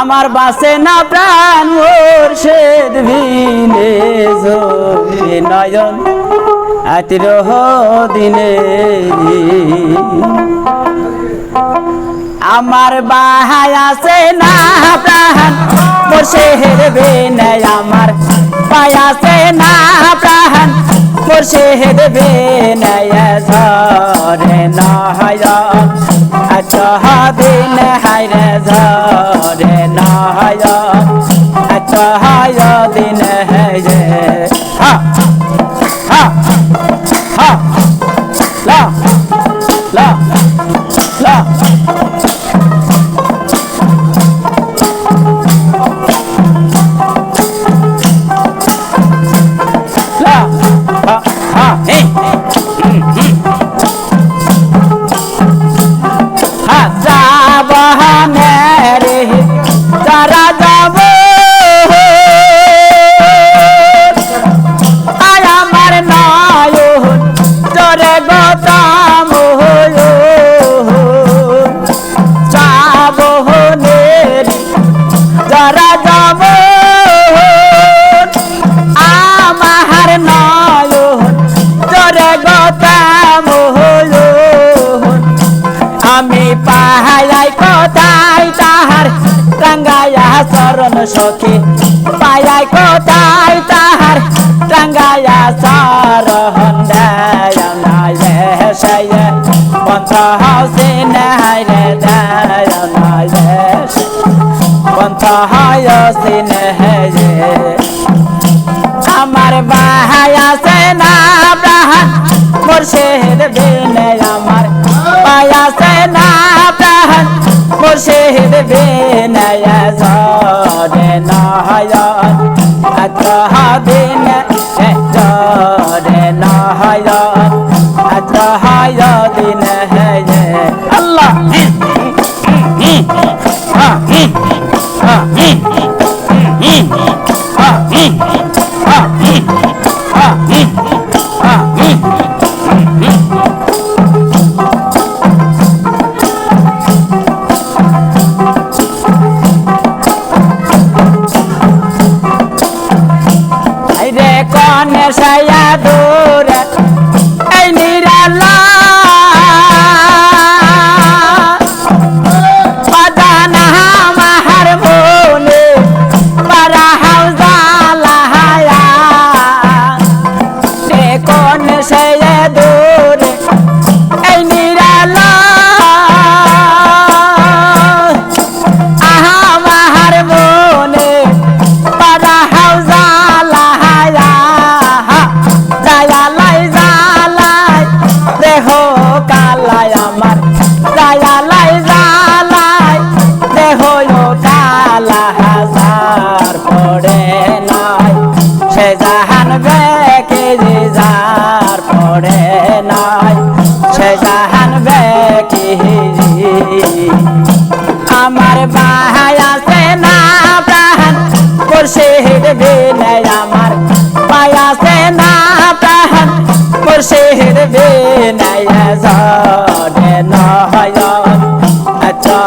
আমার বাসে না প্রাণ মোর্শেদ ভিনে। নয়ন আতিরহ দিনে। আমার বাহাই আছে না প্রাণ মোর্শেদ ভিনে। আমার পাই আছে না প্রাণ মোর্শেদ ভিনে ঝরে নয়ন আচ্ছা দিন হাইরে ঝরে নয়ন আচ্ছা দিন হাইরে চরণ সখী। পায়াই কোথায় তাহার টাঙ্গায়া চরণ দেয় পন্থ হাসে নাই রে পন্থ হাসে নে আমার বাহাই আছে না প্রাণ মোর্শেদ বিনে আমার। পাই আছে না প্রাণ মোর্শেদ বিনে জরে নয়ন আত্রহ দিন জরে নয়ন আত্রহ দিন আল্লাহ। কনে সায়া পড়ে নাই। সে জাহান বেকে যে যার পড়ে নাই। সে জাহান বেকে আমার বাহাই আছে না প্রাণ, মুর্শিদ বিনয় আমার পাই আছে না প্রাণ, মুর্শিদ বিনয় জনে নয়ন আচ্ছা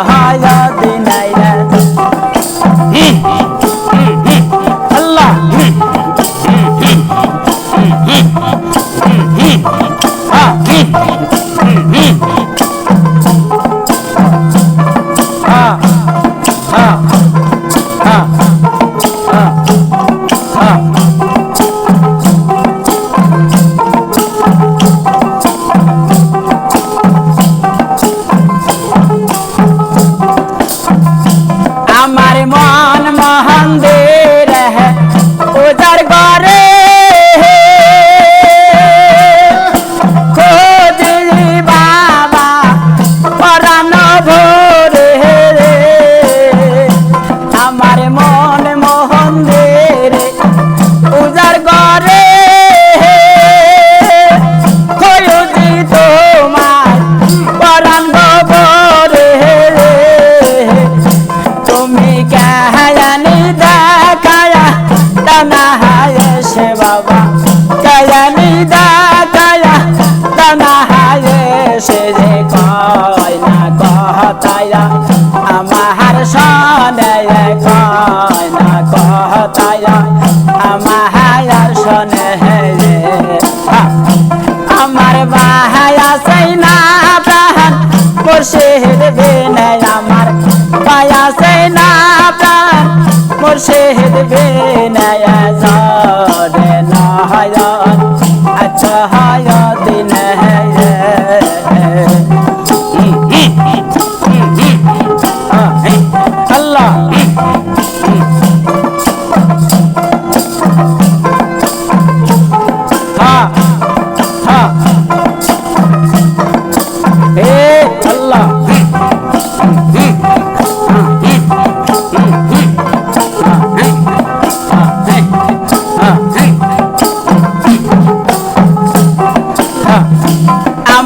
সে যে কয় না কহতায়া আমার সনে কয় না কথায় আমার সনে আমার বাহায়া সেই না প্রাণ, মুর্শিদ বিনয় আমার বায়া সেই না প্রাণ, মুর্শিদ বিনয় জরে নয়ন আচ্ছা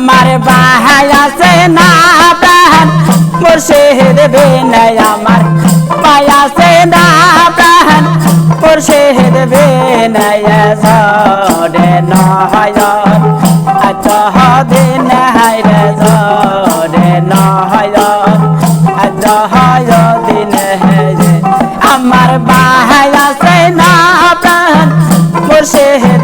আমার বাহাই আছে না প্রাণ মুর্শিদ বিনয় আমার পায় আছে না প্রাণ মুর্শিদ বিনয় জরে নয়ন আজহ দিন হাইরে জরে নয়ন আজহ দিন আমার বাহাই আছে না প্রাণ মুর্শিদ